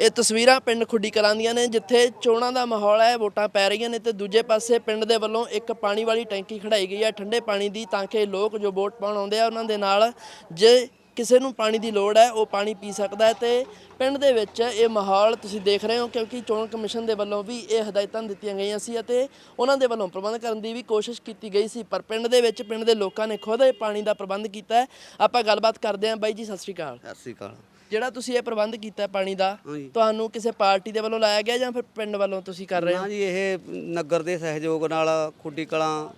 ਇਹ ਤਸਵੀਰਾਂ ਪਿੰਡ ਖੁੱਡੀ ਕਲਾਂ ਦੀਆਂ ਨੇ, ਜਿੱਥੇ ਚੋਣਾਂ ਦਾ ਮਾਹੌਲ ਹੈ, ਵੋਟਾਂ ਪੈ ਰਹੀਆਂ ਨੇ ਤੇ ਦੂਜੇ ਪਾਸੇ ਪਿੰਡ ਦੇ ਵੱਲੋਂ ਇੱਕ ਪਾਣੀ ਵਾਲੀ ਟੈਂਕੀ ਖੜਾਈ ਗਈ ਹੈ, ਠੰਡੇ ਪਾਣੀ ਦੀ ਤਾਂ ਕਿ ਲੋਕ ਜੋ ਵੋਟ ਪਾਉਣ ਆਉਂਦੇ ਆ ਉਹਨਾਂ ਦੇ ਨਾਲ, ਜੇ ਕਿਸੇ ਨੂੰ ਪਾਣੀ ਦੀ ਲੋੜ ਹੈ, ਉਹ ਪਾਣੀ ਪੀ ਸਕਦਾ ਹੈ ਤੇ ਪਿੰਡ ਦੇ ਵਿੱਚ ਇਹ ਮਾਹੌਲ ਤੁਸੀਂ ਦੇਖ ਰਹੇ ਹੋ ਕਿਉਂਕਿ ਚੋਣ ਕਮਿਸ਼ਨ ਦੇ ਵੱਲੋਂ ਵੀ ਇਹ ਹਦਾਇਤਾਂ ਦਿੱਤੀਆਂ ਗਈਆਂ ਸੀ ਅਤੇ ਉਹਨਾਂ ਦੇ ਵੱਲੋਂ ਪ੍ਰਬੰਧ ਕਰਨ ਦੀ ਵੀ ਕੋਸ਼ਿਸ਼ ਕੀਤੀ ਗਈ ਸੀ, ਪਰ ਪਿੰਡ ਦੇ ਵਿੱਚ ਪਿੰਡ ਦੇ ਲੋਕਾਂ ਨੇ ਖੁਦ ਇਹ ਪਾਣੀ ਦਾ ਪ੍ਰਬੰਧ ਕੀਤਾ ਹੈ। ਆਪਾਂ ਗੱਲਬਾਤ ਕਰਦੇ ਹਾਂ ਬਾਈ ਜੀ, ਸਤਿ ਸ਼੍ਰੀ ਅਕਾਲ। ਸਤਿ ਸ਼੍ਰੀ ਅਕਾਲ। ਜਿਹੜਾ ਤੁਸੀਂ ਇਹ ਪ੍ਰਬੰਧ ਕੀਤਾ ਹੈ ਪਾਣੀ ਦਾ। ਤੁਹਾਨੂੰ ਕਿਸੇ ਪਾਰਟੀ ਦੇ ਵੱਲੋਂ ਲਾਇਆ ਗਿਆ ਜਾਂ ਫਿਰ ਪਿੰਡ ਵੱਲੋਂ ਤੁਸੀਂ ਕਰ ਰਹੇ ਹੋ? ਨਾ ਜੀ ਇਹ ਨਗਰ ਦੇ ਸਹਿਯੋਗ ਨਾਲ ਖੁੱਡੀ ਕਲਾਂ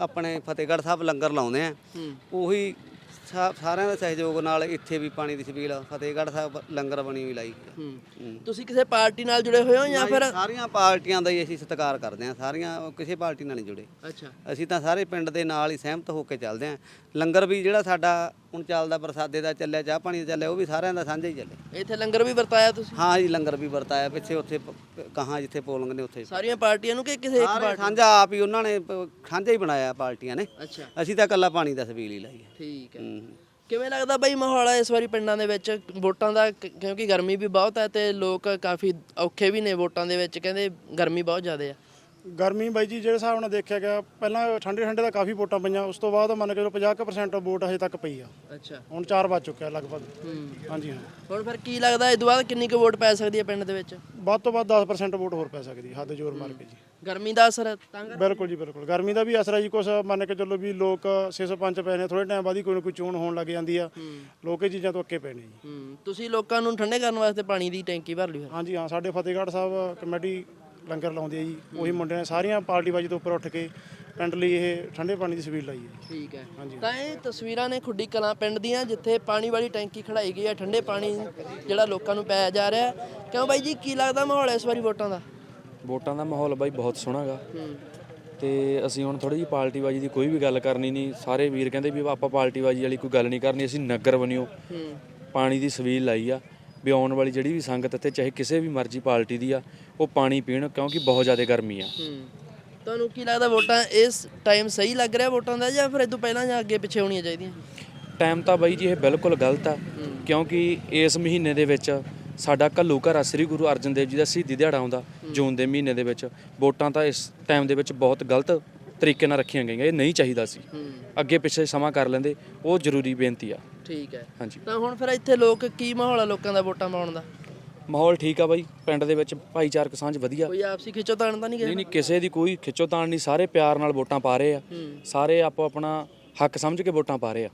ਆਪਣੇ ਫਤਿਹਗੜ੍ਹ ਸਾਹਿਬ ਲੰਗਰ ਲਾਉਂਦੇ ਆ। ਉਹੀ ਸਾਰਿਆਂ ਦੇ ਸਹਿਯੋਗ ਨਾਲ ਇੱਥੇ ਵੀ ਪਾਣੀ ਦੀ ਛਬੀਲ ਫਤਿਹਗੜ੍ਹ ਸਾਹਿਬ ਲੰਗਰ ਬਣੀ ਹੋਈ ਲਾਈ। ਹੂੰ। ਹੂੰ। ਤੁਸੀਂ ਕਿਸੇ ਪਾਰਟੀ ਨਾਲ ਜੁੜੇ ਹੋਏ ਹੋ ਜਾਂ ਫਿਰ ਸਾਰੀਆਂ ਪਾਰਟੀਆਂ ਦਾ ਹੀ ਅਸੀਂ ਸਤਿਕਾਰ ਕਰਦੇ ਆ ਸਾਰੀਆਂ ਕਿਸੇ ਪਾਰਟੀ ਨਾਲ ਨਹੀਂ ਜੁੜੇ। ਅੱਛਾ। ਅਸੀਂ ਤਾਂ ਸਾਰੇ ਪਿੰਡ ਦੇ ਨਾਲ ਹੀ ਸਹਿਮਤ ਹੋ ਕੇ ਚੱਲਦੇ ਆ। ਲੰਗਰ ਵੀ ਜਿਹੜਾ ਸਾਡਾ ਹੁਣ ਚੱਲਦਾ ਪ੍ਰਸਾਦੇ ਦਾ ਚੱਲਿਆ ਚਾਹ ਪਾਣੀ ਦਾ ਚੱਲਿਆ ਉਹ ਵੀ ਸਾਰਿਆਂ ਦਾ ਸਾਂਝਾ ਹੀ ਚੱਲੇ ਇੱਥੇ ਲੰਗਰ ਵੀ ਵਰਤਾਇਆ ਤੁਸੀਂ? ਹਾਂ ਜੀ ਲੰਗਰ ਵੀ ਵਰਤਾਇਆ ਪਿੱਛੇ ਉੱਥੇ ਪ- ਕਹਾਂ ਜਿੱਥੇ ਪੋਲਿੰਗ ਨੇ ਉੱਥੇ। ਸਾਰੀਆਂ ਪਾਰਟੀਆਂ ਨੂੰ ਕਿ ਕਿਸੇ ਇੱਕ ਸਾਰੇ ਪਾਰਟੀ ਸਾਂਝਾ ਆਪ ਹੀ ਉਹਨਾਂ ਨੇ ਪ- ਸਾਂਝਾ ਹੀ ਬਣਾਇਆ ਪਾਰਟੀਆਂ ਨੇ। ਅੱਛਾ। ਅਸੀਂ ਤਾਂ ਇਕੱਲਾ ਪਾਣੀ ਦਾ ਸਬੀਲ ਹੀ ਲਾਈ ਹੈ। ਠੀਕ ਹੈ। ਹੂੰ। ਕਿਵੇਂ ਲੱਗਦਾ ਬਾਈ ਮਾਹੌਲ ਇਸ ਵਾਰੀ ਪਿੰਡਾਂ ਦੇ ਵਿੱਚ? ਵੋਟਾਂ ਦਾ ਕ- ਕਿਉਂਕਿ ਗਰਮੀ ਵੀ ਬਹੁਤ ਹੈ ਤੇ ਲੋਕ ਕਾਫੀ ਔਖੇ ਵੀ ਨੇ ਵੋਟਾਂ ਦੇ ਵਿੱਚ ਕਹਿੰਦੇ ਗਰਮੀ ਬਹੁਤ ਜ਼ਿਆਦਾ ਆ ਗਰਮੀ ਬਾਈ ਜੀ ਜਿਹੜੇ ਹਿਸਾਬ ਨਾਲ ਦੇਖਿਆ ਗਿਆ ਪਹਿਲਾਂ ਠੰਡੇ ਠੰਡੇ ਦਾ ਕਾਫੀ ਵੋਟਾਂ ਪਈਆਂ ਉਸ ਤੋਂ ਬਾਅਦ ਮੰਨ ਕੇ ਚਲੋ 50% ਵੋਟ ਹਜੇ ਤੱਕ ਪਈ ਆ। ਅੱਛਾ। ਹੁਣ 4 ਵੱਜ ਚੁੱਕਿਆ ਲਗਭਗ। ਹਾਂਜੀ ਹਾਂ। ਹੁਣ ਫਿਰ ਕੀ ਲੱਗਦਾ ਇਸ ਤੋਂ ਬਾਅਦ ਕਿੰਨੀ ਕੁ ਵੋਟ ਪੈ ਸਕਦੀ ਹੈ ਪਿੰਡ ਦੇ ਵਿੱਚ? ਵੱਧ ਤੋਂ ਵੱਧ 10% ਵੋਟ ਹੋਰ ਪੈ ਸਕਦੀ ਹੱਦ ਜ਼ੋਰ ਮਾਰ ਕੇ ਜੀ। ਗਰਮੀ ਦਾ ਅਸਰ ਬਿਲਕੁਲ ਜੀ ਬਿਲਕੁਲ। ਗਰਮੀ ਦਾ ਵੀ ਅਸਰ ਹੈ ਜੀ ਕੁਛ ਮੰਨ ਕੇ ਚੱਲੋ ਵੀ ਲੋਕ 605 ਪਏ ਨੇ ਥੋੜੇ ਟਾਈਮ ਬਾਅਦ ਹੀ ਕੋਈ ਨਾ ਕੋਈ ਚੋਣ ਹੋਣ ਲੱਗ ਜਾਂਦੀ ਆ। ਲੋਕ ਇਹ ਚੀਜ਼ਾਂ ਤੋਂ ਅੱਕੇ ਪਏ ਨੇ ਜੀ। ਹੂੰ। ਤੁਸੀਂ ਲੋਕਾਂ ਨੂੰ ਠੰਡੇ ਕਰਨ ਵਾਸਤੇ ਪਾਣੀ ਦੀ ਟੈਂਕੀ ਭਰ ਲਈ ਫਿਰ? ਹਾਂਜੀ ਹਾਂ ਸਾਡੇ ਫਤਿਹਗੜ੍ਹ ਸਾਹਿਬ ਕਮੇਟੀ ਲੰਗਰ ਲਾਉਂਦੀ ਹੈ ਜੀ ਉਹੀ ਮੁੰਡਿਆਂ ਨੇ ਸਾਰੀਆਂ ਪਾਰਟੀ ਬਾਜੀ ਤੋਂ ਉੱਪਰ ਉੱਠ ਕੇ ਪਿੰਡ ਲਈ ਇਹ ਠੰਡੇ ਪਾਣੀ ਦੀ ਸਬੀਲ ਲਾਈ ਹੈ ਠੀਕ ਹੈ। ਹਾਂਜੀ। ਤਾਂ ਇਹ ਤਸਵੀਰਾਂ ਨੇ ਖੁੱਡੀ ਕਲਾਂ ਪਿੰਡ ਦੀਆਂ ਜਿੱਥੇ ਪਾਣੀ ਵਾਲੀ ਟੈਂਕੀ ਖੜਾਈ ਗਈ ਹੈ ਠੰਡੇ ਪਾਣੀ ਜਿਹੜਾ ਲੋਕਾਂ ਨੂੰ ਪਾਇਆ ਜਾ ਰਿਹਾ ਹੈ। ਕਿਉਂ ਬਾਈ ਜੀ ਕੀ ਲੱਗਦਾ ਮਾਹੌਲ ਇਸ ਵਾਰੀ ਵੋਟਾਂ ਦਾ? ਵੋਟਾਂ ਦਾ ਮਾਹੌਲ ਬਾਈ ਬਹੁਤ ਸੋਹਣਾ ਗਾ। ਤੇ ਅਸੀਂ ਹੁਣ ਥੋੜੀ ਜਿਹੀ ਪਾਰਟੀਬਾਜੀ ਦੀ ਕੋਈ ਵੀ ਗੱਲ ਕਰਨੀ ਨਹੀਂ ਸਾਰੇ ਵੀਰ ਕਹਿੰਦੇ ਵੀ ਆਪਾਂ ਪਾਰਟੀਬਾਜੀ ਵਾਲੀ ਕੋਈ ਗੱਲ ਨਹੀਂ ਕਰਨੀ ਅਸੀਂ ਨਗਰ ਬਣਿਓ। ਪਾਣੀ ਦੀ ਸਵੀਲ ਲਾਈ ਆ। ਵੀ ਆਉਣ ਵਾਲੀ ਜਿਹੜੀ ਵੀ ਸੰਗਤ ਇੱਥੇ ਚਾਹੇ ਕਿਸੇ ਵੀ ਮਰਜ਼ੀ ਪਾਰਟੀ ਦੀ ਆ ਉਹ ਪਾਣੀ ਪੀਣ ਕਿਉਂਕਿ ਬਹੁਤ ਜ਼ਿਆਦਾ ਗਰਮੀ ਆ। ਤੁਹਾਨੂੰ ਕੀ ਲੱਗਦਾ ਵੋਟਾਂ ਇਸ ਟਾਈਮ ਸਹੀ ਲੱਗ ਰਿਹਾ ਵੋਟਾਂ ਦਾ ਜਾਂ ਫਿਰ ਇਹ ਤੋਂ ਪਹਿਲਾਂ ਜਾਂ ਅੱਗੇ ਪਿੱਛੇ ਹੋਣੀਆਂ ਚਾਹੀਦੀਆਂ? ਟਾਈਮ ਤਾਂ ਬਾਈ ਜੀ ਇਹ ਬਿਲਕੁਲ ਗਲਤ ਆ ਕਿਉਂਕਿ ਇਸ ਮਹੀਨੇ ਦੇ ਵਿੱਚ ਸਾਡਾ ਘੱਲੂ ਘਰਾ ਸ੍ਰੀ ਗੁਰੂ ਅਰਜਨ ਦੇਵ ਜੀ ਦਾ ਸ਼ਹੀਦੀ ਦਿਹਾੜਾ ਆਉਂਦਾ ਜੂਨ ਦੇ ਮਹੀਨੇ ਦੇ ਵਿੱਚ। ਵੋਟਾਂ ਤਾਂ ਇਸ ਟਾਈਮ ਦੇ ਵਿੱਚ ਬਹੁਤ ਗਲਤ ਤਰੀਕੇ ਨਾਲ ਰੱਖੀਆਂ ਗਈਆਂ ਇਹ ਨਹੀਂ ਚਾਹੀਦਾ ਸੀ। ਅੱਗੇ ਪਿੱਛੇ ਸਮਾਂ ਕਰ ਲੈਂਦੇ ਉਹ ਜ਼ਰੂਰੀ ਬੇਨਤੀ ਆ। ਠੀਕ ਹੈ। ਹਾਂਜੀ। ਤਾਂ ਹੁਣ ਫਿਰ ਇੱਥੇ ਲੋਕ ਕੀ ਮਾਹੌਲ ਆ ਲੋਕਾਂ ਦਾ ਵੋਟਾਂ ਪਾਉਣ ਦਾ? ਮਾਹੌਲ ਠੀਕ ਆ ਬਾਈ ਪਿੰਡ ਦੇ ਵਿੱਚ ਭਾਈਚਾਰਕ ਸਾਂਝ ਵਧੀਆ। ਕੋਈ ਆਪਸੀ ਖਿੱਚੋਤਾਣ ਤਾਂ ਨਹੀਂ ਨਹੀਂ ਗਿਆ ਨਹੀਂ ਕਿਸੇ ਦੀ ਕੋਈ ਖਿੱਚੋਤਾਣ ਨਹੀਂ ਸਾਰੇ ਪਿਆਰ ਨਾਲ ਵੋਟਾਂ ਪਾ ਰਹੇ ਆ। ਸਾਰੇ ਆਪੋ ਆਪਣਾ ਹੱਕ ਸਮਝ ਕੇ ਵੋਟਾਂ ਪਾ ਰਹੇ ਆ।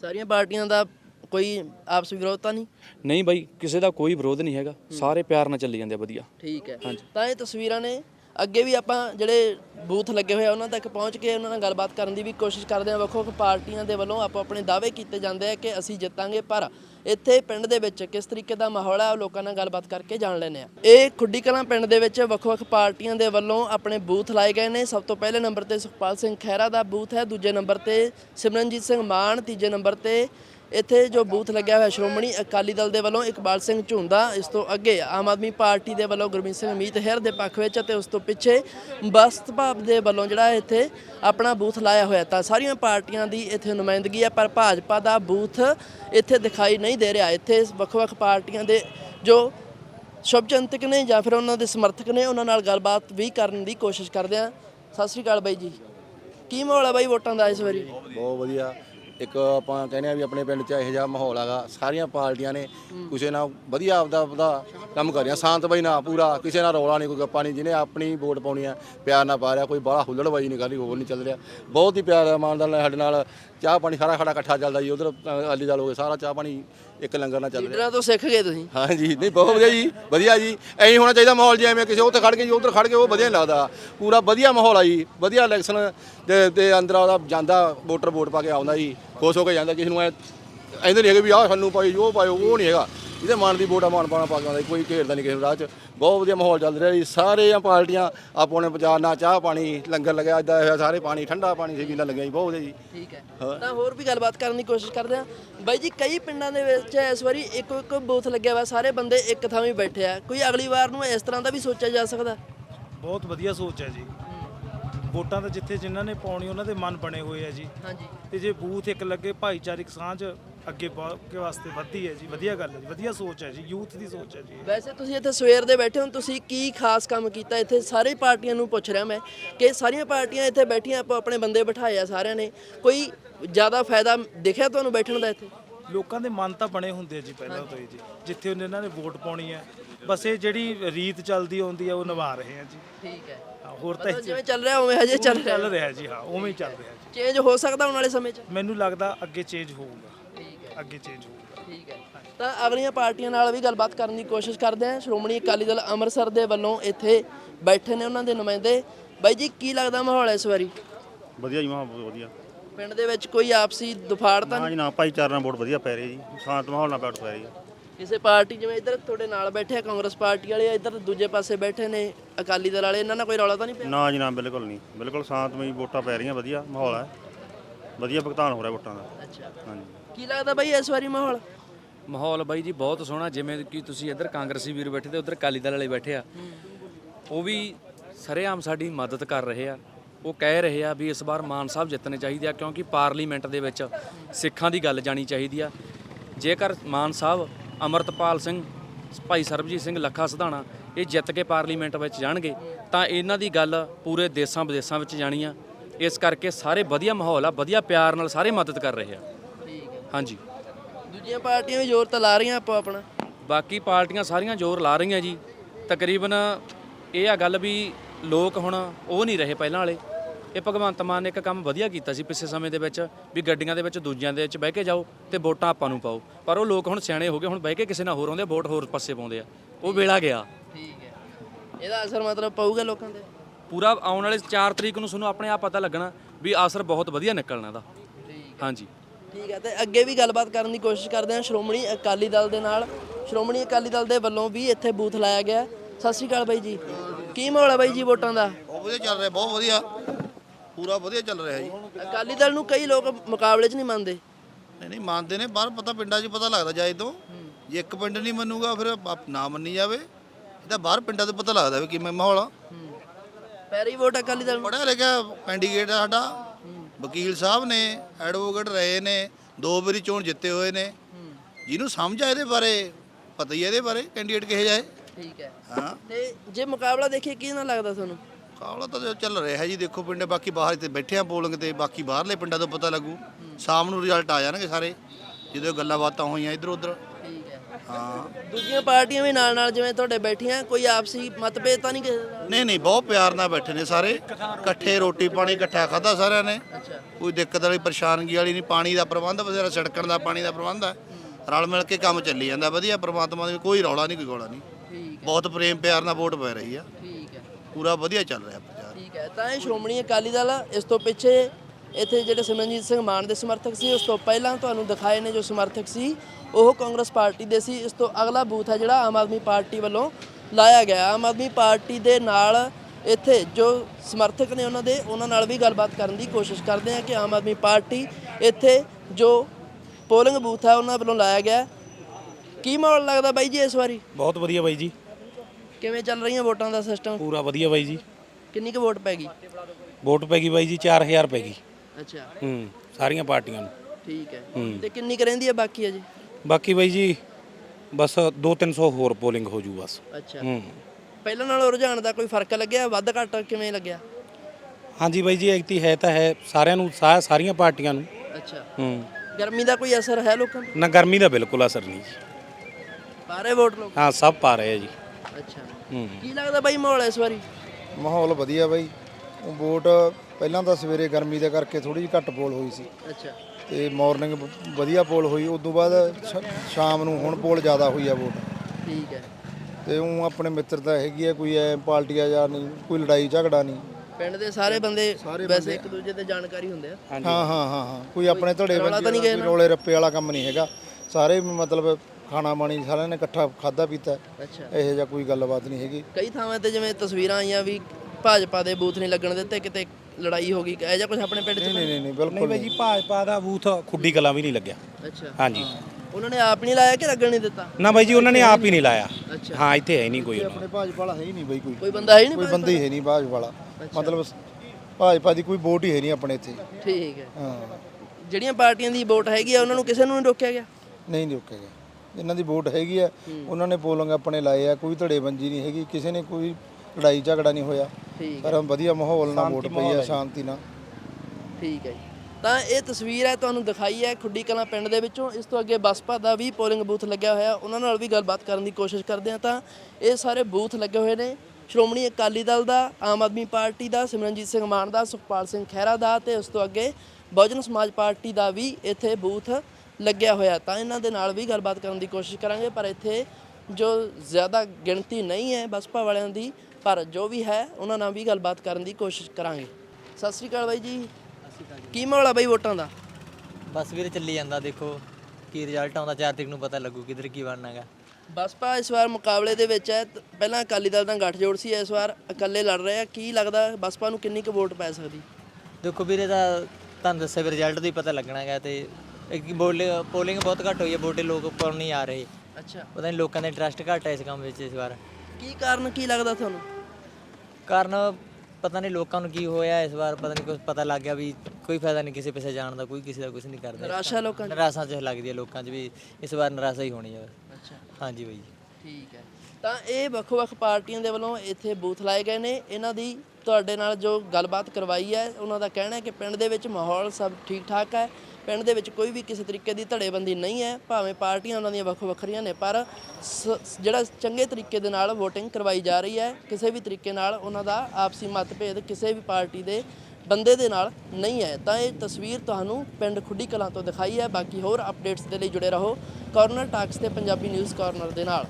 ਸਾਰੀਆਂ ਪਾਰਟੀਆਂ ਦਾ ਕੋਈ ਆਪਸ ਵਿਰੋਧਤਾ ਨਹੀਂ? ਨਹੀਂ ਬਾਈ ਕਿਸੇ ਦਾ ਕੋਈ ਵਿਰੋਧ ਨਹੀਂ ਹੈਗਾ। ਸਾਰੇ ਪਿਆਰ ਨਾਲ ਚੱਲੀ ਜਾਂਦੇ ਆ ਵਧੀਆ। ਠੀਕ ਹੈ। ਤਾਂ ਇਹ ਤਸਵੀਰਾਂ ਨੇ ਅੱਗੇ ਵੀ ਆਪਾਂ ਜਿਹੜੇ ਬੂਥ ਲੱਗੇ ਹੋਏ ਆ, ਉਹਨਾਂ ਤੱਕ ਪਹੁੰਚ ਕੇ ਉਹਨਾਂ ਨਾਲ ਗੱਲਬਾਤ ਕਰਨ ਦੀ ਵੀ ਕੋਸ਼ਿਸ਼ ਕਰਦੇ ਹਾਂ ਵੱਖ ਵੱਖ ਪਾਰਟੀਆਂ ਦੇ ਵੱਲੋਂ ਆਪੋ ਆਪਣੇ ਦਾਅਵੇ ਕੀਤੇ ਜਾਂਦੇ ਆ ਕਿ ਅਸੀਂ ਜਿੱਤਾਂਗੇ, ਪਰ ਇੱਥੇ ਪਿੰਡ ਦੇ ਵਿੱਚ ਕਿਸ ਤਰੀਕੇ ਦਾ ਮਾਹੌਲ ਹੈ ਉਹ ਲੋਕਾਂ ਨਾਲ ਗੱਲਬਾਤ ਕਰਕੇ ਜਾਣ ਲੈਂਦੇ ਆ। ਇਹ ਖੁੱਡੀ ਕਲਾਂ ਪਿੰਡ ਦੇ ਵਿੱਚ ਵੱਖ ਵੱਖ ਪਾਰਟੀਆਂ ਦੇ ਵੱਲੋਂ ਆਪਣੇ ਬੂਥ ਲਾਏ ਗਏ ਨੇ। ਸਭ ਤੋਂ ਪਹਿਲੇ ਨੰਬਰ ਤੇ ਸੁਖਪਾਲ ਸਿੰਘ ਖਹਿਰਾ ਦਾ ਬੂਥ ਹੈ, ਦੂਜੇ ਨੰਬਰ ਤੇ ਸਿਮਰਨਜੀਤ ਸਿੰਘ ਮਾਨ, ਤੀਜੇ ਨੰਬਰ ਤੇ ਇੱਥੇ ਜੋ ਬੂਥ ਲੱਗਿਆ ਹੋਇਆ ਸ਼੍ਰੋਮਣੀ ਅਕਾਲੀ ਦਲ ਦੇ ਵੱਲੋਂ ਇਕਬਾਲ ਸਿੰਘ ਝੁੰਦਾ ਇਸ ਤੋਂ ਅੱਗੇ ਆਮ ਆਦਮੀ ਪਾਰਟੀ ਦੇ ਵੱਲੋਂ ਗੁਰਮੀਤ ਸਿੰਘ ਮੀਤ ਹੈਰ ਦੇ ਪੱਖ ਵਿੱਚ ਅਤੇ ਉਸ ਤੋਂ ਪਿੱਛੇ ਬਸਪਾ ਦੇ ਵੱਲੋਂ ਜਿਹੜਾ ਇੱਥੇ ਆਪਣਾ ਬੂਥ ਲਾਇਆ ਹੋਇਆ ਤਾਂ ਸਾਰੀਆਂ ਪਾਰਟੀਆਂ ਦੀ ਇੱਥੇ ਨੁਮਾਇੰਦਗੀ ਹੈ, ਪਰ ਭਾਜਪਾ ਦਾ ਬੂਥ ਇੱਥੇ ਦਿਖਾਈ ਨਹੀਂ ਦੇ ਰਿਹਾ। ਇੱਥੇ ਵੱਖ-ਵੱਖ ਪਾਰਟੀਆਂ ਦੇ ਜੋ ਸ਼ੁਭਚਿੰਤਕ ਨੇ ਜਾਂ ਫਿਰ ਉਹਨਾਂ ਦੇ ਸਮਰਥਕ ਨੇ, ਉਹਨਾਂ ਨਾਲ ਗੱਲਬਾਤ ਵੀ ਕਰਨ ਦੀ ਕੋਸ਼ਿਸ਼ ਕਰਦੇ ਆ ਸਤਿ ਸ੍ਰੀ ਅਕਾਲ ਬਾਈ ਜੀ। ਕੀ ਮਾਹੌਲ ਹੈ ਬਾਈ ਵੋਟਾਂ ਦਾ ਇਸ ਵਾਰੀ? ਬਹੁਤ ਵਧੀਆ। ਇੱਕ ਆਪਾਂ ਕਹਿੰਦੇ ਆ ਵੀ ਆਪਣੇ ਪਿੰਡ 'ਚ ਇਹੋ ਜਿਹਾ ਮਾਹੌਲ ਹੈਗਾ। ਸਾਰੀਆਂ ਪਾਰਟੀਆਂ ਨੇ ਕਿਸੇ ਨਾਲ ਵਧੀਆ ਆਪਦਾ ਆਪਦਾ ਕੰਮ ਕਰ ਰਹੀਆਂ ਸ਼ਾਂਤ ਬਈ ਨਾ ਪੂਰਾ ਕਿਸੇ ਨਾਲ ਰੌਲਾ ਨਹੀਂ ਕੋਈ ਗੱਪਾ ਨਹੀਂ ਜਿਹਨੇ ਆਪਣੀ ਵੋਟ ਪਾਉਣੀ ਆ ਪਿਆਰ ਨਾਲ ਪਾ ਰਿਹਾ ਕੋਈ ਬਾਹਲਾ ਹੁੱਲੜਬਾਜੀ ਨਹੀਂ ਕਰ ਰਹੀ ਹੋਰ ਨਹੀਂ ਚੱਲ ਰਿਹਾ। ਬਹੁਤ ਹੀ ਪਿਆਰ ਇਮਾਨਦਾਰ ਨਾਲ ਸਾਡੇ ਨਾਲ। ਚਾਹ ਪਾਣੀ ਸਾਰਾ ਸਾਡਾ ਇਕੱਠਾ ਚੱਲਦਾ ਜੀ। ਉਧਰ ਅਲੀ ਦਲ ਹੋ ਗਏ ਸਾਰਾ ਚਾਹ ਪਾਣੀ ਇੱਕ ਲੰਗਰ ਨਾਲ ਚੱਲ ਰਿਹਾ। ਲੀਡਰਾਂ ਤੋਂ ਸਿੱਖ ਗਏ ਤੁਸੀਂ। ਹਾਂਜੀ ਨਹੀਂ ਬਹੁਤ ਵਧੀਆ ਜੀ ਵਧੀਆ ਜੀ। ਐਂ ਹੀ ਹੋਣਾ ਚਾਹੀਦਾ ਮਾਹੌਲ ਜੀ ਐਵੇਂ ਕਿਸੇ ਉੱਥੇ ਖੜ ਕੇ ਜੀ ਉਧਰ ਖੜ ਕੇ ਉਹ ਵਧੀਆ ਨਹੀਂ ਲੱਗਦਾ। ਪੂਰਾ ਵਧੀਆ ਮਾਹੌਲ ਆ ਜੀ ਵਧੀਆ ਇਲੈਕਸ਼ਨ ਦੇ ਦੇ ਅੰਦਰ ਉਹਦਾ ਜਾਂਦਾ ਵੋਟਰ ਵੋਟ ਪਾ ਕੇ ਆਉਂਦਾ ਜੀ। ਖੁਸ਼ ਹੋ ਕੇ ਜਾਂਦਾ ਕਿਸੇ ਨੂੰ ਐ ਐਂਦੇ ਨਹੀਂ ਹੈਗੇ ਵੀ ਆਹ ਸਾਨੂੰ ਪਾਈ ਉਹ ਪਾਇਓ ਉਹ ਨਹੀਂ ਹੈਗਾ। ਇਹਦੇ ਮਨ ਦੀ ਵੋਟਾਂ ਮਾਨ ਪਾਣਾ ਪਾ ਕੇ ਆਉਂਦਾ ਜੀ, ਕੋਈ ਘੇਰਦਾ ਨਹੀਂ ਕਿਸੇ ਨੂੰ ਰਾਹ 'ਚ। ਬਹੁਤ ਵਧੀਆ ਮਾਹੌਲ ਚੱਲ ਰਿਹਾ ਜੀ। ਸਾਰੀਆਂ ਪਾਰਟੀਆਂ ਆਪੋ ਨੇ ਬਾਜ਼ਾਰ ਨਾਲ ਚਾਹ ਪਾਣੀ ਲੰਗਰ ਲੱਗਿਆ ਇਦਾਂ ਹੋਇਆ ਸਾਰੇ ਪਾਣੀ ਠੰਡਾ ਪਾਣੀ ਸੀਗੀਆਂ ਲੱਗਿਆ ਜੀ ਬਹੁਤ ਵਧੀਆ ਜੀ। ਠੀਕ ਹੈ। ਤਾਂ ਹੋਰ ਵੀ ਗੱਲਬਾਤ ਕਰਨ ਦੀ ਕੋਸ਼ਿਸ਼ ਕਰਦੇ ਆ ਬਾਈ ਜੀ ਕਈ ਪਿੰਡਾਂ ਦੇ ਵਿੱਚ ਇਸ ਵਾਰੀ ਇੱਕੋ ਇੱਕ ਬੂਥ ਲੱਗਿਆ ਹੋਇਆ ਸਾਰੇ ਬੰਦੇ ਇੱਕ ਥਾਂ ਹੀ ਬੈਠੇ ਆ। ਕੋਈ ਅਗਲੀ ਵਾਰ ਨੂੰ ਇਸ ਤਰ੍ਹਾਂ ਦਾ ਵੀ ਸੋਚਿਆ ਜਾ ਸਕਦਾ? ਬਹੁਤ ਵਧੀਆ ਸੋਚ ਹੈ ਜੀ। ਵੋਟਾਂ ਤਾਂ ਜਿੱਥੇ ਜਿਨ੍ਹਾਂ ਨੇ ਪਾਉਣੀ ਉਹਨਾਂ ਦੇ ਮਨ ਬਣੇ ਹੋਏ ਆ ਜੀ। ਹਾਂਜੀ। ਤੇ ਜੇ ਬੂਥ ਇੱਕ ਲੱਗੇ ਭਾਈਚਾਰਕ ਸਾਂਝ ਅੱਗੇ ਕੇ ਵਾਸਤੇ ਵੱਧਦੀ ਹੈ ਜੀ। ਵਧੀਆ ਗੱਲ ਹੈ ਜੀ ਵਧੀਆ ਸੋਚ ਹੈ ਜੀ ਯੂਥ ਦੀ ਸੋਚ ਹੈ ਜੀ। ਵੈਸੇ ਤੁਸੀਂ ਇੱਥੇ ਸਵੇਰ ਦੇ ਬੈਠੇ ਹੋ ਤੁਸੀਂ ਕੀ ਖਾਸ ਕੰਮ ਕੀਤਾ? ਇੱਥੇ ਸਾਰੇ ਪਾਰਟੀਆਂ ਨੂੰ ਪੁੱਛ ਰਿਹਾ ਮੈਂ ਕਿ ਸਾਰੀਆਂ ਪਾਰਟੀਆਂ ਇੱਥੇ ਬੈਠੀਆਂ ਆਪਾਂ ਆਪਣੇ ਬੰਦੇ ਬਿਠਾਏ ਆ ਸਾਰਿਆਂ ਨੇ। ਕੋਈ ਜ਼ਿਆਦਾ ਫਾਇਦਾ ਦਿਖਿਆ ਤੁਹਾਨੂੰ ਬੈਠਣ ਦਾ ਇੱਥੇ? ਲੋਕਾਂ ਦੇ ਮਨ ਤਾਂ ਬਣੇ ਹੁੰਦੇ ਆ ਜੀ ਪਹਿਲਾਂ ਤੋਂ ਹੀ ਜੀ। ਜਿੱਥੇ ਉਹਨਾਂ ਨੇ ਵੋਟ ਪਾਉਣੀ ਹੈ। ਬਸ ਇਹ ਜਿਹੜੀ ਰੀਤ ਚੱਲਦੀ ਆਉਂਦੀ ਹੈ ਉਹ ਨਿਭਾ ਰਹੇ ਆ ਜੀ। ਠੀਕ ਹਾਂ, ਹੋਰ ਤਾਂ ਮਤਲਬ ਜਿਵੇਂ ਚੱਲ ਰਿਹਾ ਉਵੇਂ ਹਜੇ ਚੱਲ ਰਿਹਾ ਚੱਲ ਰਿਹਾ। ਜੀ ਹਾਂ ਉਵੇਂ ਹੀ ਚੱਲ ਰਿਹਾ ਜੀ। ਚੇਂਜ ਹੋ ਸਕਦਾ ਆਉਣ ਵਾਲੇ ਸਮੇਂ 'ਚ? ਮੈਨੂੰ ਲੱਗਦਾ ਅੱਗੇ ਚੇਂਜ ਹੋਊਗਾ। ਠੀਕ ਹੈ। ਅੱਗੇ ਚੇਂਜ ਹੋਊਗਾ। ਠੀਕ ਹੈ। ਤਾਂ ਅਗਲੀਆਂ ਪਾਰਟੀਆਂ ਨਾਲ ਵੀ ਗੱਲਬਾਤ ਕਰਨ ਦੀ ਕੋਸ਼ਿਸ਼ ਕਰਦੇ ਹਾਂ। ਸ਼੍ਰੋਮਣੀ ਅਕਾਲੀ ਦਲ ਅੰਮ੍ਰਿਤਸਰ ਦੇ ਵੱਲੋਂ ਇੱਥੇ ਬੈਠੇ ਨੇ ਉਹਨਾਂ ਦੇ ਨੁਮਾਇੰਦੇ। ਬਾਈ ਜੀ ਕੀ ਲੱਗਦਾ ਮਾਹੌਲ ਇਸ ਵਾਰੀ? ਵਧੀਆ ਜੀ ਮਾਹੌਲ ਬਹੁਤ ਵਧੀਆ। ਪਿੰਡ ਦੇ ਵਿੱਚ ਕੋਈ ਆਪਸੀ ਦੁਫਾੜ ਤਾਂ ਹਾਂ ਜੀ ਨਾ ਭਾਈਚਾਰਾ ਨਾਲ ਵੋਟ ਵਧੀਆ ਪੈ ਰਹੀ ਜੀ। ਸ਼ਾਂਤ ਮਾਹੌਲ ਨਾਲ ਵੋਟ ਪੈ ਰਹੀ ਹੈ। ਕਿਸੇ ਪਾਰਟੀ ਜਿਵੇਂ ਇੱਧਰ ਤੁਹਾਡੇ ਨਾਲ ਬੈਠੇ ਆ ਕਾਂਗਰਸ ਪਾਰਟੀ ਵਾਲੇ ਆ ਇੱਧਰ ਦੂਜੇ ਪਾਸੇ ਬੈਠੇ ਨੇ ਅਕਾਲੀ ਦਲ ਵਾਲੇ ਇਹਨਾਂ ਨਾਲ ਕੋਈ ਰੌਲਾ ਤਾਂ ਨਹੀਂ ਪਿਆ? ਨਾ ਜੀ ਨਾ ਬਿਲਕੁਲ ਨਹੀਂ। ਬਿਲਕੁਲ ਸ਼ਾਂਤਮਈ ਵੋਟਾਂ ਪੈ ਰਹੀਆਂ ਵਧੀਆ ਮਾਹੌਲ ਹੈ। ਵਧੀਆ ਭੁਗਤਾਨ ਹੋ ਰਿਹਾ ਵੋਟਾਂ ਦਾ। ਅੱਛਾ। ਹਾਂਜੀ। ਕੀ ਲੱਗਦਾ ਬਾਈ ਇਸ ਵਾਰੀ ਮਾਹੌਲ? ਮਾਹੌਲ ਬਾਈ ਜੀ ਬਹੁਤ ਸੋਹਣਾ ਜਿਵੇਂ ਕਿ ਤੁਸੀਂ ਇੱਧਰ ਕਾਂਗਰਸੀ ਵੀਰ ਬੈਠੇ ਤੇ ਉੱਧਰ ਅਕਾਲੀ ਦਲ ਵਾਲੇ ਬੈਠੇ ਆ। ਉਹ ਵੀ ਸਰੇਆਮ ਸਾਡੀ ਮਦਦ ਕਰ ਰਹੇ ਆ। ਉਹ ਕਹਿ ਰਹੇ ਆ ਵੀ ਇਸ ਵਾਰ ਮਾਨ ਸਾਹਿਬ ਜਿੱਤਣੇ ਚਾਹੀਦੇ ਆ ਕਿਉਂਕਿ ਪਾਰਲੀਮੈਂਟ ਦੇ ਵਿੱਚ ਸਿੱਖਾਂ ਦੀ ਗੱਲ ਜਾਣੀ ਚਾਹੀਦੀ ਆ। ਜੇਕਰ ਮਾਨ ਸਾਹਿਬ ਅਮਰਤਪਾਲ ਸਿੰਘ ਭਾਈ ਸਰਬਜੀਤ ਸਿੰਘ ਲੱਖਾ ਸਿਧਾਣਾ ਇਹ ਜਿੱਤ ਕੇ ਪਾਰਲੀਮੈਂਟ ਵਿੱਚ ਜਾਣਗੇ ਤਾਂ ਇਹਨਾਂ ਦੀ ਗੱਲ ਪੂਰੇ ਦੇਸ਼ਾਂ ਵਿਦੇਸ਼ਾਂ ਵਿੱਚ ਜਾਣੀ ਆ। ਇਸ ਕਰਕੇ ਸਾਰੇ ਵਧੀਆ ਮਾਹੌਲ ਆ ਵਧੀਆ ਪਿਆਰ ਨਾਲ ਸਾਰੇ ਮਦਦ ਕਰ ਰਹੇ ਆ। ਠੀਕ ਹੈ ਹਾਂਜੀ। ਦੂਜੀਆਂ ਪਾਰਟੀਆਂ ਵੀ ਜ਼ੋਰ ਤਾਂ ਲਾ ਰਹੀਆਂ ਆਪੋ ਆਪਣਾ। ਬਾਕੀ ਪਾਰਟੀਆਂ ਸਾਰੀਆਂ ਜ਼ੋਰ ਲਾ ਰਹੀਆਂ ਜੀ। ਤਕਰੀਬਨ ਇਹ ਆ ਗੱਲ ਵੀ ਲੋਕ ਹੁਣ ਉਹ ਨਹੀਂ ਰਹੇ ਪਹਿਲਾਂ ਵਾਲੇ। ਇਹ ਭਗਵੰਤ ਮਾਨ ਨੇ ਇੱਕ ਕੰਮ ਵਧੀਆ ਕੀਤਾ ਸੀ ਪਿਛਲੇ ਸਮੇਂ ਦੇ ਵਿੱਚ ਵੀ ਗੱਡੀਆਂ ਦੇ ਵਿੱਚ ਦੂਜਿਆਂ ਦੇ ਵਿੱਚ ਬਹਿ ਕੇ ਜਾਓ ਤੇ ਵੋਟਾਂ ਆਪਾਂ ਨੂੰ ਪਾਓ। ਪਰ ਉਹ ਲੋਕ ਹੁਣ ਸਿਆਣੇ ਹੋ ਗਏ ਹੁਣ ਬਹਿ ਕੇ ਕਿਸੇ ਨਾਲ ਹੋਰ ਆਉਂਦੇ ਵੋਟ ਹੋਰ ਪਾਸੇ ਪਾਉਂਦੇ ਆ। ਉਹ ਵੇਲਾ ਗਿਆ। ਠੀਕ ਹੈ। ਇਹਦਾ ਅਸਰ ਮਤਲਬ ਪਊਗਾ ਲੋਕਾਂ ਤੇ? ਪੂਰਾ ਆਉਣ ਵਾਲੇ 4 ਤਰੀਕ ਨੂੰ ਤੁਹਾਨੂੰ ਆਪਣੇ ਆਪ ਪਤਾ ਲੱਗਣਾ ਵੀ ਅਸਰ ਬਹੁਤ ਵਧੀਆ ਨਿਕਲਣਾ ਦਾ ਹਾਂਜੀ। ਠੀਕ ਹੈ ਤੇ ਅੱਗੇ ਵੀ ਗੱਲਬਾਤ ਕਰਨ ਦੀ ਕੋਸ਼ਿਸ਼ ਕਰਦੇ ਹਾਂ ਸ਼੍ਰੋਮਣੀ ਅਕਾਲੀ ਦਲ ਦੇ ਨਾਲ। ਸ਼੍ਰੋਮਣੀ ਅਕਾਲੀ ਦਲ ਦੇ ਵੱਲੋਂ ਵੀ ਇੱਥੇ ਬੂਥ ਲਾਇਆ ਗਿਆ। ਹੈ। ਸਤਿ ਸ਼੍ਰੀ ਅਕਾਲ ਬਾਈ ਜੀ। ਕੀ ਮਾਹੌਲ ਹੈ ਬਾਈ ਜੀ ਵੋਟਾਂ ਦਾ? ਬਹੁਤ ਵਧੀਆ ਚੱਲ ਰਿਹਾ ਬਹੁਤ ਵਧੀਆ। ਪੂਰਾ ਵਧੀਆ ਚੱਲ ਰਿਹਾ ਜੀ। ਅਕਾਲੀ ਦਲ ਨੂੰ ਕਈ ਲੋਕ ਮੁਕਾਬਲੇ 'ਚ ਨਹੀਂ ਮੰਨਦੇ। ਨਹੀਂ ਨਹੀਂ ਮੰਨਦੇ ਨੇ ਬਾਹਰ ਪਤਾ ਪਿੰਡਾਂ 'ਚ ਪਤਾ ਲੱਗਦਾ ਜਾਏ ਤੋਂ। ਜੇ ਇੱਕ ਪਿੰਡ ਨਹੀਂ ਮੰਨੂਗਾ ਫਿਰ ਆਪ- ਨਾ ਮੰਨੀ ਜਾਵੇ। ਇਹ ਤਾਂ ਬਾਹਰ ਪਿੰਡਾਂ 'ਚ ਪਤਾ ਲੱਗਦਾ ਵੀ ਕਿਵੇਂ ਮਾਹੌਲ ਆ। ਪੈਰੀ ਵੋਟ ਅਕਾਲੀ ਦਲ ਨੂੰ। ਪੜਿਆ ਲਿਖਿਆ ਕੈਂਡੀਡੇਟ ਆ ਸਾਡਾ। ਵਕੀਲ ਸਾਹਿਬ ਨੇ ਐਡਵੋਕੇਟ ਰਹੇ ਨੇ ਦੋ ਵਾਰੀ ਚੋਣ ਜਿੱਤੇ ਹੋਏ ਨੇ। ਜਿਹਨੂੰ ਸਮਝ ਆ ਇਹਦੇ ਬਾਰੇ ਪਤਾ ਹੀ ਹੈ ਇਹਦੇ ਬਾਰੇ ਕੈਂਡੀਡੇਟ ਕਿਹੇ ਜਾਏ ਠੀਕ ਹੈ। ਹਾਂ। ਤੇ ਜੇ ਮੁਕਾਬਲਾ ਦੇਖੀਏ ਕੀ ਨਾ ਲੱਗਦਾ ਤੁਹਾਨੂੰ? ਕਾਬਲਾ ਤਾਂ ਚੱਲ ਰਿਹਾ ਜੀ ਦੇਖੋ ਪਿੰਡ ਬਾਕੀ ਬਾਹਰ ਤੇ ਬੈਠੇ ਆ ਪੋਲਿੰਗ ਤੇ ਬਾਕੀ ਬਾਹਰਲੇ ਪਿੰਡਾਂ ਤੋਂ ਪਤਾ ਲੱਗੂ। ਸ਼ਾਮ ਨੂੰ ਰਿਜ਼ਲਟ ਆ ਜਾਣਗੇ ਸਾਰੇ ਜਦੋਂ ਗੱਲਾਂ ਬਾਤਾਂ ਹੋਈਆਂ ਇੱਧਰ ਉੱਧਰ। ਹੈ। ਦੂਜੀਆਂ ਪਾਰਟੀਆਂ ਵੀ ਨਾਲ ਨਾਲ ਜਿਵੇਂ ਤੁਹਾਡੇ ਬੈਠੀਆਂ ਕੋਈ ਆਪਸੀ ਮਤਭੇਦ ਤਾਂ ਨਹੀਂ ਕਿਸੇ ਦਾ ਨਹੀਂ ਨਹੀਂ ਬਹੁਤ ਪਿਆਰ ਨਾਲ ਬੈਠੇ ਨੇ ਸਾਰੇ। ਇਕੱਠੇ ਰੋਟੀ ਪਾਣੀ ਇਕੱਠਾ ਖਾਦਾ ਸਾਰਿਆਂ ਨੇ। ਅੱਛਾ। ਕੋਈ ਦਿੱਕਤ ਵਾਲੀ ਪਰੇਸ਼ਾਨਗੀ ਵਾਲੀ ਨਹੀਂ ਪਾਣੀ ਦਾ ਪ੍ਰਬੰਧ ਵਗੈਰਾ ਸੜਕਣ ਦਾ ਪਾਣੀ ਦਾ ਪ੍ਰਬੰਧ ਹੈ ਰਲ ਮਿਲ ਕੇ ਕੰਮ ਚੱਲੀ ਜਾਂਦਾ ਵਧੀਆ ਪ੍ਰਮਾਤਮਾ ਦੀ ਕੋਈ ਰੌਲਾ ਨਹੀਂ ਕੋਈ ਗੋਲਾ ਨਹੀਂ। ਬਹੁਤ ਪ੍ਰੇਮ ਪਿਆਰ ਨਾਲ ਵੋਟ ਪੈ ਰਹੀ ਆ। ਪੂਰਾ ਵਧੀਆ ਚੱਲ ਰਿਹਾ ਪ੍ਰਚਾਰ ਠੀਕ ਹੈ ਤਾਂ ਇਹ ਸ਼੍ਰੋਮਣੀ ਅਕਾਲੀ ਦਲ ਆ। ਇਸ ਤੋਂ ਪਿੱਛੇ ਇੱਥੇ ਜਿਹੜੇ ਸਿਮਰਨਜੀਤ ਸਿੰਘ ਮਾਨ ਦੇ ਸਮਰਥਕ ਸੀ ਉਸ ਤੋਂ ਪਹਿਲਾਂ ਤੁਹਾਨੂੰ ਦਿਖਾਏ ਨੇ ਜੋ ਸਮਰਥਕ ਸੀ ਉਹ ਕਾਂਗਰਸ ਪਾਰਟੀ ਦੇ ਸੀ ਇਸ ਤੋਂ ਅਗਲਾ ਬੂਥ ਹੈ ਜਿਹੜਾ ਆਮ ਆਦਮੀ ਪਾਰਟੀ ਵੱਲੋਂ ਲਾਇਆ ਗਿਆ ਆਮ ਆਦਮੀ ਪਾਰਟੀ ਦੇ ਨਾਲ ਇੱਥੇ ਜੋ ਸਮਰਥਕ ਨੇ ਉਹਨਾਂ ਦੇ ਉਹਨਾਂ ਨਾਲ ਵੀ ਗੱਲਬਾਤ ਕਰਨ ਦੀ ਕੋਸ਼ਿਸ਼ ਕਰਦੇ ਹਾਂ ਕਿ ਆਮ ਆਦਮੀ ਪਾਰਟੀ ਇੱਥੇ ਜੋ ਪੋਲਿੰਗ ਬੂਥ ਹੈ ਉਹਨਾਂ ਵੱਲੋਂ ਲਾਇਆ ਗਿਆ। ਕੀ ਮਾਹੌਲ ਲੱਗਦਾ ਬਾਈ ਜੀ ਇਸ ਵਾਰੀ ਬਹੁਤ ਵਧੀਆ ਬਾਈ ਜੀ ਕਿਵੇਂ ਚੱਲ ਰਹੀਆਂ ਵੋਟਾਂ ਦਾ ਸਿਸਟਮ ਪੂਰਾ ਵਧੀਆ ਬਾਈ ਜੀ। ਕਿੰਨੀ ਕੁ ਵੋਟ ਪੈ ਗਈ? ਵੋਟ ਪੈ ਗਈ ਬਾਈ ਜੀ 4000 ਪੈ ਗਈ। ਅੱਛਾ। ਹੂੰ ਸਾਰੀਆਂ ਪਾਰਟੀਆਂ ਨੂੰ। ਠੀਕ ਹੈ। ਤੇ ਕਿੰਨੀ ਕੁ ਰਹਿੰਦੀ ਹੈ ਬਾਕੀ ਅਜੇ ਬਾਕੀ ਬਾਈ ਜੀ ਬਸ 2-300 ਹੋਰ ਪੋਲਿੰਗ ਹੋ ਜੂ ਬਸ। ਅੱਛਾ। ਹੂੰ। ਪਹਿਲਾਂ ਨਾਲੋਂ ਰੁਝਾਨ ਦਾ ਕੋਈ ਫ਼ਰਕ ਲੱਗਿਆ? ਵੱਧ ਘੱਟ ਕਿਵੇਂ ਲੱਗਿਆ? ਹਾਂਜੀ ਬਾਈ ਜੀ ਐਕਤੀ ਹੈ ਤਾਂ ਹੈ ਸਾਰਿਆਂ ਨੂੰ ਸਾ- ਸਾਰੀਆਂ ਪਾਰਟੀਆਂ ਨੂੰ। ਅੱਛਾ। ਹੂੰ। ਗਰਮੀ ਦਾ ਕੋਈ ਅਸਰ ਹੈ ਲੋਕਾਂ ਤੇ? ਨਾ ਗਰਮੀ ਦਾ ਬਿਲਕੁਲ ਅਸਰ ਨਹੀਂ ਜੀ। ਬਾਰੇ ਵੋਟ ਲੋਕ? ਹਾਂ ਸਭ ਪਾ ਰਹੇ ਆ ਜੀ। ਅੱਛਾ। ਹੂੰ। ਕੀ ਲੱਗਦਾ ਬਾਈ ਮਾਹੌਲ ਇਸ ਵਾਰੀ? ਮਾਹੌਲ ਵਧੀਆ ਬਾਈ। ਉਹ ਵੋਟ ਪਹਿਲਾਂ ਤਾਂ ਸਵੇਰੇ ਗਰਮੀ ਦੇ ਕਰਕੇ ਥੋੜੀ ਜਿਹੀ ਘੱਟ ਪੋਲ ਹੋਈ ਸੀ। ਅੱਛਾ। ਤੇ ਮਾਰਨਿੰਗ ਵਧੀਆ ਪੋਲ ਹੋਈ। ਉਸ ਤੋਂ ਬਾਅਦ ਸ਼- ਸ਼ਾਮ ਨੂੰ ਹੁਣ ਪੋਲ ਜ਼ਿਆਦਾ ਹੋਈ ਆ ਵੋਟ। ਠੀਕ ਹੈ। ਤੇ ਉਹ ਆਪਣੇ ਮਿੱਤਰ ਤਾਂ ਹੈਗੀ ਆ ਕੋਈ ਐ ਪਾਰਟੀਆਂ ਜਾਂ ਨਹੀਂ ਕੋਈ ਲੜਾਈ ਝਗੜਾ ਨਹੀਂ। ਪਿੰਡ ਦੇ ਸਾਰੇ ਬੰਦੇ ਵੈਸੇ ਇੱਕ ਦੂਜੇ ਤੇ ਜਾਣਕਾਰੀ ਹੁੰਦੇ ਆ। ਹਾਂ ਹਾਂ ਹਾਂ ਹਾਂ। ਕੋਈ ਆਪਣੇ ਧੜੇ ਰੌਲਾ ਤਾਂ ਨਹੀਂ ਬੰਦੇ ਗਏ ਕੋਈ ਨਾ? ਰੋਲੇ ਰੱਪੇ ਵਾਲਾ ਕੰਮ ਨਹੀਂ ਹੈਗਾ। ਸਾਰੇ ਮਤਲਬ ਖਾਣਾ ਪਾਣੀ ਸਾਰਿਆਂ ਨੇ ਇਕੱਠਾ ਖਾਦਾ ਪੀਤਾ। ਅੱਛਾ। ਇਹੋ ਜਿਹਾ ਕੋਈ ਗੱਲਬਾਤ ਨਹੀਂ ਹੈਗੀ। ਕਈ ਥਾਵਾਂ ਤੇ ਜਿਵੇਂ ਤਸਵੀਰਾਂ ਆਈਆਂ ਵੀ ਭਾਜਪਾ ਦੇ ਬੂਥ ਨਹੀਂ ਲੱਗਣ ਦਿੱਤੇ ਕਿਤੇ ਲੜਾਈ ਹੋ ਗਈ ਇਹ ਜਿਹਾ ਕੁਝ ਆਪਣੇ ਪਿੰਡ 'ਚ ਨਹੀਂ ਨਹੀਂ ਨਹੀਂ ਨਹੀਂ ਬਿਲਕੁਲ ਬਾਈ ਜੀ ਭਾਜਪਾ ਦਾ ਬੂਥ ਖੁੱਡੀ ਕਲਾ ਵੀ ਨਹੀਂ ਲੱਗਿਆ। ਅੱਛਾ। ਹਾਂਜੀ। ਉਹਨਾਂ ਨੇ ਆਪ ਨਹੀਂ ਲਾਇਆ ਕਿ ਲੱਗਣ ਨਹੀਂ ਦਿੱਤਾ? ਨਾ ਬਾਈ ਜੀ ਉਹਨਾਂ ਨੇ ਆਪ ਹੀ ਨਹੀਂ ਲਾਇਆ। ਅੱਛਾ। ਹਾਂ ਇੱਥੇ ਹੈ ਨਹੀਂ ਕੋਈ ਉਹਨਾਂ ਆਪਣੇ ਭਾਜਪਾ ਵਾਲਾ ਹੈ ਹੀ ਨਹੀਂ ਬਾਈ ਕੋਈ। ਕੋਈ ਬੰਦਾ ਹੈ ਨਹੀਂ ਕੋਈ ਬੰਦਾ ਹੀ ਹੈ ਨਹੀਂ ਭਾਜਪਾ ਵਾਲਾ। ਮਤਲਬ ਭਾਜਪਾ ਦੀ ਕੋਈ ਵੋਟ ਹੀ ਹੈ ਨਹੀਂ ਆਪਣੇ ਇੱਥੇ। ਠੀਕ ਹੈ। ਹਾਂ। ਜਿਹੜੀਆਂ ਪਾਰਟੀਆਂ ਦੀ ਵੋਟ ਹੈਗੀ ਆ ਉਹਨਾਂ ਨੂੰ ਕਿਸੇ ਨੂੰ ਨਹੀਂ ਰੋਕਿਆ ਗਿਆ? ਨਹੀਂ ਰੋਕੇਗਾ ਇਹਨਾਂ ਦੀ ਵੋਟ ਹੈਗੀ ਆ ਉਹਨਾਂ ਨੇ ਪੋਲਿੰਗ ਆਪਣੇ ਲਾਏ ਆ ਕੋਈ ਧੜੇਬੰਦੀ ਨਹੀਂ ਹੈਗੀ ਕਿਸੇ ਨੇ ਕੋਈ ਲੜਾਈ ਝਗੜਾ ਨਹੀਂ ਹੋਇਆ। ਠੀਕ ਪਰ ਵਧੀਆ ਮਾਹੌਲ ਨਾਲ ਵੋਟ ਪਈ ਆ ਸ਼ਾਂਤੀ ਨਾਲ। ਠੀਕ ਹੈ ਜੀ। ਤਾਂ ਇਹ ਤਸਵੀਰ ਹੈ ਤੁਹਾਨੂੰ ਦਿਖਾਈ ਹੈ ਖੁੱਡੀ ਕਲਾਂ ਪਿੰਡ ਦੇ ਵਿੱਚੋਂ। ਇਸ ਤੋਂ ਅੱਗੇ ਬਸਪਾ ਦਾ ਵੀ ਪੋਲਿੰਗ ਬੂਥ ਲੱਗਿਆ ਹੋਇਆ। ਉਹਨਾਂ ਨਾਲ ਵੀ ਗੱਲਬਾਤ ਕਰਨ ਦੀ ਕੋਸ਼ਿਸ਼ ਕਰਦੇ ਹਾਂ ਤਾਂ ਇਹ ਸਾਰੇ ਬੂਥ ਲੱਗੇ ਹੋਏ ਨੇ। ਸ਼੍ਰੋਮਣੀ ਅਕਾਲੀ ਦਲ ਦਾ ਆਮ ਆਦਮੀ ਪਾਰਟੀ ਦਾ ਸਿਮਰਨਜੀਤ ਸਿੰਘ ਮਾਨ ਦਾ ਸੁਖਪਾਲ ਸਿੰਘ ਖਹਿਰਾ ਦਾ ਤੇ ਉਸ ਤੋਂ ਅੱਗੇ ਬਹੁਜਨ ਸਮਾਜ ਪਾਰਟੀ ਦਾ ਵੀ ਇੱਥੇ ਬੂਥ ਲੱਗਿਆ ਹੋਇਆ ਤਾਂ ਇਹਨਾਂ ਦੇ ਨਾਲ ਵੀ ਗੱਲਬਾਤ ਕਰਨ ਦੀ ਕੋਸ਼ਿਸ਼ ਕਰਾਂਗੇ ਪਰ ਇੱਥੇ ਜੋ ਜ਼ਿਆਦਾ ਗਿਣਤੀ ਨਹੀਂ ਹੈ ਬਸਪਾ ਵਾਲਿਆਂ ਦੀ ਪਰ ਜੋ ਵੀ ਹੈ ਉਹਨਾਂ ਨਾਲ ਵੀ ਗੱਲਬਾਤ ਕਰਨ ਦੀ ਕੋਸ਼ਿਸ਼ ਕਰਾਂਗੇ। ਸਤਿ ਸ਼੍ਰੀ ਅਕਾਲ ਬਾਈ ਜੀ। ਕੀ ਮਾਹੌਲ ਆ ਬਾਈ ਵੋਟਾਂ ਦਾ? ਬਸ ਵੀਰੇ ਚੱਲੀ ਜਾਂਦਾ ਦੇਖੋ ਕੀ ਰਿਜ਼ਲਟ ਆਉਂਦਾ 4 ਤਰੀਕ ਨੂੰ ਪਤਾ ਲੱਗੂ ਕਿਧਰ ਕੀ ਬਣਨਾਗਾ ਬਸਪਾ ਇਸ ਵਾਰ ਮੁਕਾਬਲੇ ਦੇ ਵਿੱਚ ਹੈ ਤ- ਪਹਿਲਾਂ ਅਕਾਲੀ ਦਲ ਨਾਲ ਗੱਠਜੋੜ ਸੀ ਇਸ ਵਾਰ ਇਕੱਲੇ ਲੜ ਰਹੇ ਆ ਕੀ ਲੱਗਦਾ ਬਸਪਾ ਨੂੰ ਕਿੰਨੀ ਕੁ ਵੋਟ ਪੈ ਸਕਦੀ? ਦੇਖੋ ਵੀਰੇ ਦਾ ਤੁਹਾਨੂੰ ਦੱਸਿਆ ਵੀ ਰਿਜ਼ਲਟ ਦਾ ਹੀ ਪਤਾ ਲੱਗਣਾਗਾ ਤੇ ਇੱਕ ਪੋਲਿੰਗ ਬਹੁਤ ਘੱਟ ਹੋਈ ਹੈ ਵੋਟੇ ਲੋਕ ਪਾਉਣ ਨਹੀਂ ਆ ਰਹੇ। ਅੱਛਾ। ਪਤਾ ਨਹੀਂ ਲੋਕਾਂ ਦਾ ਇੰਟਰਸਟ ਘੱਟ ਹੈ ਇਸ ਕੰਮ ਵਿੱਚ ਇਸ ਵਾਰ। ਕੀ ਕਾਰਨ ਕੀ ਲੱਗਦਾ ਤੁਹਾਨੂੰ? ਕਾਰਨ ਪਤਾ ਨਹੀਂ ਲੋਕਾਂ ਨੂੰ ਕੀ ਹੋਇਆ ਇਸ ਵਾਰ ਪਤਾ ਨਹੀਂ ਕੁਝ ਪਤਾ ਲੱਗ ਗਿਆ ਵੀ ਕੋਈ ਫਾਇਦਾ ਨਹੀਂ ਕਿਸੇ ਪਿੱਛੇ ਜਾਣ ਦਾ ਕੋਈ ਕਿਸੇ ਦਾ ਕੁਝ ਨਹੀਂ ਕਰਦਾ। ਨਿਰਾਸ਼ਾ ਲੋਕਾਂ 'ਚ? ਨਿਰਾਸ਼ਾ ਚ ਲੱਗਦੀ ਹੈ ਲੋਕਾਂ 'ਚ ਵੀ ਇਸ ਵਾਰ ਨਿਰਾਸ਼ਾ ਹੀ ਹੋਣੀ ਹੈ ਅੱਛਾ। ਹਾਂਜੀ ਬਾਈ। ਠੀਕ ਹੈ। ਤਾਂ ਇਹ ਵੱਖ-ਵੱਖ ਪਾਰਟੀਆਂ ਦੇ ਵੱਲੋਂ ਇੱਥੇ ਬੂਥ ਲਾਏ ਗਏ ਨੇ। ਇਹਨਾਂ ਦੀ ਤੁਹਾਡੇ ਨਾਲ ਜੋ ਗੱਲਬਾਤ ਕਰਵਾਈ ਹੈ ਉਹਨਾਂ ਦਾ ਕਹਿਣਾ ਹੈ ਕਿ ਪਿੰਡ ਦੇ ਵਿੱਚ ਮਾਹੌਲ ਸਭ ਠੀਕ ਠਾਕ ਹੈ। ਪਿੰਡ ਦੇ ਵਿੱਚ ਕੋਈ ਵੀ ਕਿਸੇ ਤਰੀਕੇ ਦੀ ਧੜੇਬੰਦੀ ਨਹੀਂ ਹੈ, ਭਾਵੇਂ ਪਾਰਟੀਆਂ ਉਹਨਾਂ ਦੀਆਂ ਵੱਖੋ ਵੱਖਰੀਆਂ ਨੇ, ਪਰ ਸ- ਜਿਹੜਾ ਚੰਗੇ ਤਰੀਕੇ ਦੇ ਨਾਲ VOTING ਕਰਵਾਈ ਜਾ ਰਹੀ ਹੈ, ਕਿਸੇ ਵੀ ਤਰੀਕੇ ਨਾਲ ਉਹਨਾਂ ਦਾ ਆਪਸੀ ਮਤਭੇਦ ਕਿਸੇ ਵੀ ਪਾਰਟੀ ਦੇ ਬੰਦੇ ਦੇ ਨਾਲ ਨਹੀਂ ਹੈ। ਤਾਂ ਇਹ ਤਸਵੀਰ ਤੁਹਾਨੂੰ ਪਿੰਡ ਖੁੱਡੀ ਕਲਾਂ ਤੋਂ ਦਿਖਾਈ ਹੈ। ਬਾਕੀ ਹੋਰ ਅਪਡੇਟਸ ਦੇ ਲਈ ਜੁੜੇ ਰਹੋ ਕਾਰਨਰ ਟਾਕਸ ਤੇ ਪੰਜਾਬੀ ਨਿਊਜ਼ ਕਾਰਨਰ ਦੇ ਨਾਲ।